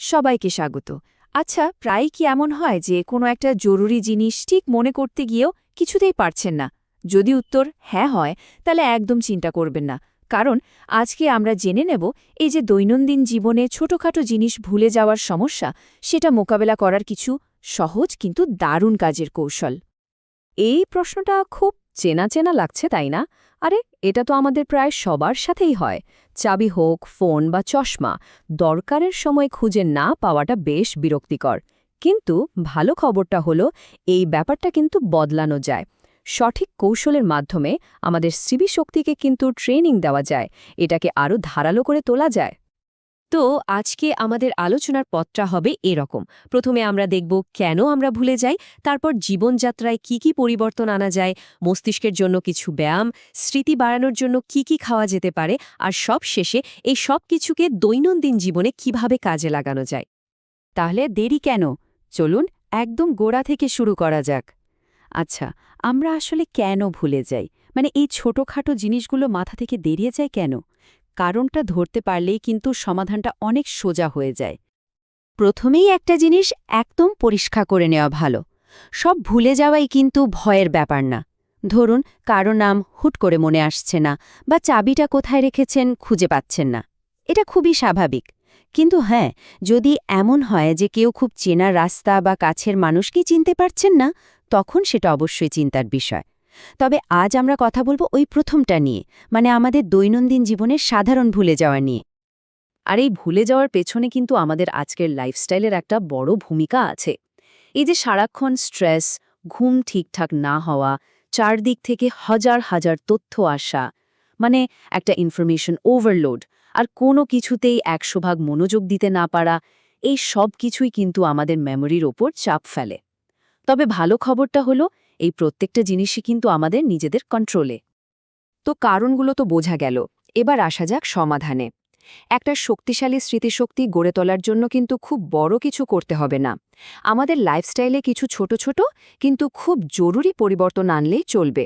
সবাইকে স্বাগত। আচ্ছা প্রায় কি এমন হয় যে কোনো একটা জরুরি জিনিস ঠিক মনে করতে গিয়েও কিছুতেই পারছেন না? যদি উত্তর হ্যাঁ হয়, তাহলে একদম চিন্তা করবেন না। কারণ আজকে আমরা জেনে নেব এই যে দৈনন্দিন জীবনে ছোটখাটো জিনিস ভুলে যাওয়ার সমস্যা, সেটা মোকাবেলা করার কিছু সহজ কিন্তু দারুণ কাজের কৌশল। এই প্রশ্নটা খুব চেনা চেনা লাগছে, তাই না? আরে, এটা তো আমাদের প্রায় সবার সাথেই হয়। চাবি হোক, ফোন বা চশমা, দরকারের সময় খুঁজে না পাওয়াটা বেশ বিরক্তিকর। কিন্তু ভালো খবরটা হলো, এই ব্যাপারটা কিন্তু বদলানো যায়। সঠিক কৌশলের মাধ্যমে আমাদের স্মৃতিশক্তিকে কিন্তু ট্রেনিং দেওয়া যায়। এটাকে আরও ধারালো করে তোলা যায়। তো আজকে আমাদের আলোচনার পথটা হবে এরকম। প্রথমে আমরা দেখব কেন আমরা ভুলে যাই, তারপর জীবনযাত্রায় কি কি পরিবর্তন আনা যায়, মস্তিষ্কের জন্য কিছু ব্যায়াম, স্মৃতি বাড়ানোর জন্য কি কি খাওয়া যেতে পারে, আর সব শেষে এই সব কিছুকে দৈনন্দিন জীবনে কীভাবে কাজে লাগানো যায়। তাহলে দেরি কেন? চলুন একদম গোড়া থেকে শুরু করা যাক। আচ্ছা আমরা আসলে কেন ভুলে যাই? মানে এই ছোটখাটো জিনিসগুলো মাথা থেকে দেরিয়ে যায় কেন? কারণটা ধরতে পারলেই কিন্তু সমাধানটা অনেক সোজা হয়ে যায়। প্রথমেই একটা জিনিস একদম পরিষ্কার করে নেওয়া ভালো। সব ভুলে যাওয়াই কিন্তু ভয়ের ব্যাপার না। ধরুন, কারও নাম হুট করে মনে আসছে না বা চাবিটা কোথায় রেখেছেন খুঁজে পাচ্ছেন না। এটা খুবই স্বাভাবিক। কিন্তু হ্যাঁ যদি এমন হয় যে কেউ খুব চেনা রাস্তা বা কাছের মানুষকেই চিনতে পারছেন না, তখন সেটা অবশ্যই চিন্তার বিষয়। তবে আজ আমরা কথা বলব ওই প্রথমটা নিয়ে মানে আমাদের দৈনন্দিন জীবনের সাধারণ ভুলে যাওয়া নিয়ে। আর এই ভুলে যাওয়ার পেছনে কিন্তু আমাদের আজকের লাইফস্টাইলের একটা বড় ভূমিকা আছে। এই যে সারাক্ষণ স্ট্রেস ঘুম ঠিকঠাক না হওয়া, চারদিক থেকে হাজার হাজার তথ্য আসা মানে একটা ইনফরমেশন ওভারলোড আর কোনো কিছুতেই একশো ভাগ মনোযোগ দিতে না পারা, এই সব কিছুই কিন্তু আমাদের মেমোরির ওপর চাপ ফেলে। তবে ভালো খবরটা হলো এই প্রত্যেকটা জিনিসই কিন্তু আমাদের নিজেদের কন্ট্রোলে তো কারণগুলো তো বোঝা গেল। এবার আসা যাক সমাধানে। একটা শক্তিশালী স্মৃতিশক্তি গড়ে তোলার জন্য কিন্তু খুব বড় কিছু করতে হবে না। আমাদের লাইফস্টাইলে কিছু ছোট ছোট, কিন্তু খুব জরুরি পরিবর্তন আনলেই চলবে।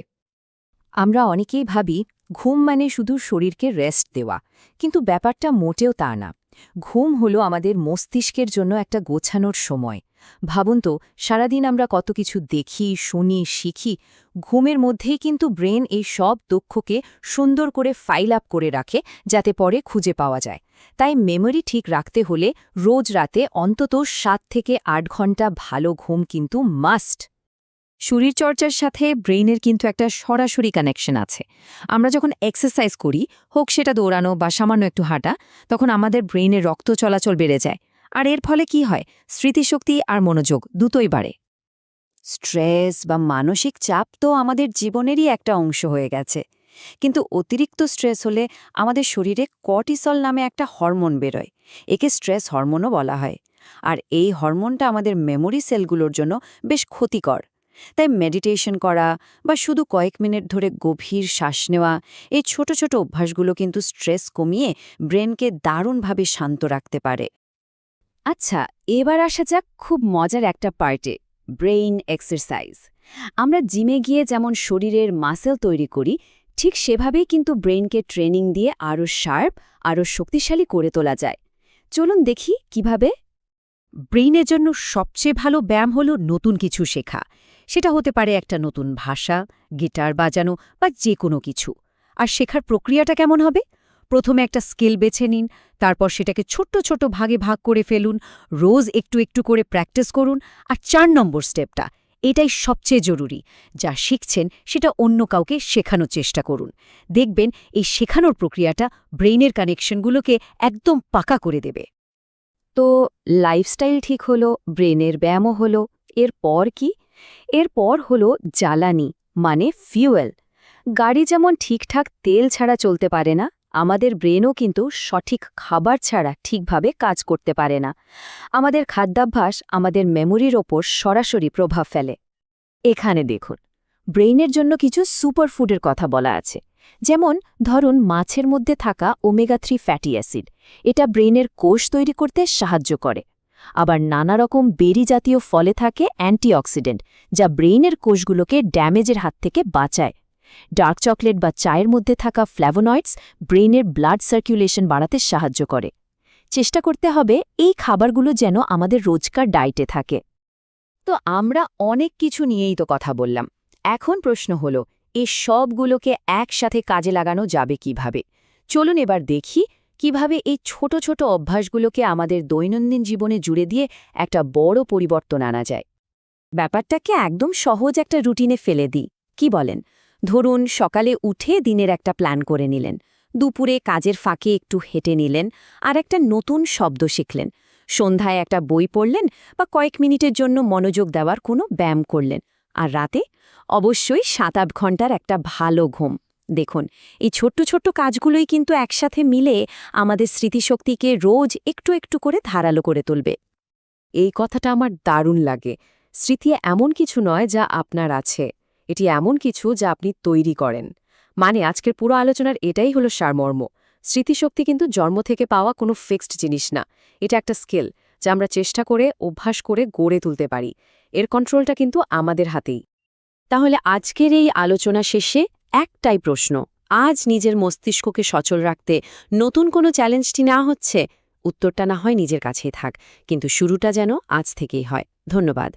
আমরা অনেকেই ভাবি, ঘুম মানে শুধু শরীরকে রেস্ট দেওয়া, কিন্তু ব্যাপারটা মোটেও তা না। ঘুম হলো আমাদের মস্তিষ্কের জন্য একটা গোছানোর সময়। ভাবুন তো, সারাদিন আমরা কত কিছু দেখি, শুনি, শিখি, ঘুমের মধ্যেই কিন্তু ব্রেন এই সব দক্ষকে সুন্দর করে ফাইল আপ করে রাখে, যাতে পরে খুঁজে পাওয়া যায়। তাই মেমোরি ঠিক রাখতে হলে রোজ রাতে অন্তত সাত থেকে আট ঘণ্টা ভালো ঘুম কিন্তু মাস্ট শরীরচর্চার সাথে ব্রেইনের কিন্তু একটা সরাসরি কানেকশন আছে। আমরা যখন এক্সারসাইজ করি, হোক সেটা দৌড়ানো বা সামান্য একটু হাঁটা, তখন আমাদের ব্রেইনের রক্ত চলাচল বেড়ে যায়। আর এর ফলে কি হয়? স্মৃতিশক্তি আর মনোযোগ দুটোই বাড়ে। স্ট্রেস বা মানসিক চাপ তো আমাদের জীবনেরই একটা অংশ হয়ে গেছে। কিন্তু অতিরিক্ত স্ট্রেস হলে আমাদের শরীরে কর্টিসল নামে একটা হরমোন বেরোয়। একে স্ট্রেস হরমোনও বলা হয়। আর এই হরমোনটা আমাদের মেমোরি সেলগুলোর জন্য বেশ ক্ষতিকর। তাই মেডিটেশন করা বা শুধু কয়েক মিনিট ধরে গভীর শ্বাস নেওয়া, এই ছোট ছোট অভ্যাসগুলো কিন্তু স্ট্রেস কমিয়ে ব্রেনকে দারুণভাবে শান্ত রাখতে পারে। আচ্ছা এবার আসা যাক খুব মজার একটা পার্টে, ব্রেইন এক্সারসাইজ। আমরা জিমে গিয়ে যেমন শরীরের মাসেল তৈরি করি, ঠিক সেভাবেই কিন্তু ব্রেইনকে ট্রেনিং দিয়ে আরও শার্প, আরও শক্তিশালী করে তোলা যায়। চলুন দেখি কীভাবে। ব্রেইনের জন্য সবচেয়ে ভালো ব্যায়াম হল নতুন কিছু শেখা। সেটা হতে পারে একটা নতুন ভাষা, গিটার বাজানো বা যে কোনো কিছু। আর শেখার প্রক্রিয়াটা কেমন হবে? প্রথমে একটা স্কিল বেছে নিন, তারপর সেটাকে ছোট্ট ছোট ভাগে ভাগ করে ফেলুন, রোজ একটু একটু করে প্র্যাকটিস করুন, আর চার নম্বর স্টেপটা, এটাই সবচেয়ে জরুরি। যা শিখছেন সেটা অন্য কাউকে শেখানোর চেষ্টা করুন। দেখবেন এই শেখানোর প্রক্রিয়াটা ব্রেইনের কানেকশনগুলোকে একদম পাকা করে দেবে। তো লাইফস্টাইল ঠিক হলো ব্রেনের ব্যায়ামও হলো, এরপর কি? এরপর হলো জ্বালানি মানে ফিউয়েল। গাড়ি যেমন ঠিকঠাক তেল ছাড়া চলতে পারে না আমাদের ব্রেনও কিন্তু সঠিক খাবার ছাড়া ঠিকভাবে কাজ করতে পারে না। আমাদের খাদ্যাভ্যাস আমাদের মেমোরির ওপর সরাসরি প্রভাব ফেলে। এখানে দেখুন, ব্রেইনের জন্য কিছু সুপারফুডের কথা বলা আছে। যেমন, ধরুন মাছের মধ্যে থাকা ওমেগা থ্রি ফ্যাটি অ্যাসিড এটা ব্রেইনের কোষ তৈরি করতে সাহায্য করে। আবার নানা রকম বেরি জাতীয় ফলে থাকে অ্যান্টিঅক্সিডেন্ট যা ব্রেইনের কোষগুলোকে ড্যামেজের হাত থেকে বাঁচায়। ডার্ক চকলেট বা চায়ের মধ্যে থাকা ফ্ল্যাভোনয়েডস ব্রেইনের ব্লাড সার্কুলেশন বাড়াতে সাহায্য করে। চেষ্টা করতে হবে এই খাবারগুলো যেন আমাদের রোজকার ডায়েটে থাকে। তো আমরা অনেক কিছু নিয়েই তো কথা বললাম। এখন প্রশ্ন হলো এই সবগুলোকে একসাথে কাজে লাগানো যাবে কীভাবে? চলুন এবার দেখি কীভাবে এই ছোট ছোট অভ্যাসগুলোকে আমাদের দৈনন্দিন জীবনে জুড়ে দিয়ে একটা বড় পরিবর্তন আনা যায়। ব্যাপারটাকে একদম সহজ একটা রুটিনে ফেলে দিই। কি বলেন? ধরুন, সকালে উঠে দিনের একটা প্ল্যান করে নিলেন। দুপুরে কাজের ফাঁকে একটু হেঁটে নিলেন আর একটা নতুন শব্দ শিখলেন। সন্ধ্যায় একটা বই পড়লেন বা কয়েক মিনিটের জন্য মনোযোগ দেওয়ার কোনো ব্যায়াম করলেন। আর রাতে? অবশ্যই সাত আট ঘণ্টার একটা ভালো ঘুম। দেখুন, এই ছোট্ট ছোট্ট কাজগুলোই কিন্তু একসাথে মিলে আমাদের স্মৃতিশক্তিকে রোজ একটু একটু করে ধারালো করে তুলবে। এই কথাটা আমার দারুণ লাগে। স্মৃতি এমন কিছু নয় যা আপনার আছে। এটি এমন কিছু যা আপনি তৈরি করেন। মানে আজকের পুরো আলোচনার এটাই হলো সারমর্ম। স্মৃতিশক্তি কিন্তু জন্ম থেকে পাওয়া কোনো ফিক্সড জিনিস না। এটা একটা স্কিল যা আমরা চেষ্টা করে, অভ্যাস করে গড়ে তুলতে পারি। এর কন্ট্রোলটা কিন্তু আমাদের হাতেই। তাহলে আজকের এই আলোচনা শেষে একটাই প্রশ্ন। আজ নিজের মস্তিষ্ককে সচল রাখতে নতুন কোনো চ্যালেঞ্জটি না হচ্ছে? উত্তরটা না হয় নিজের কাছেই থাক, কিন্তু শুরুটা যেন আজ থেকেই হয়। ধন্যবাদ।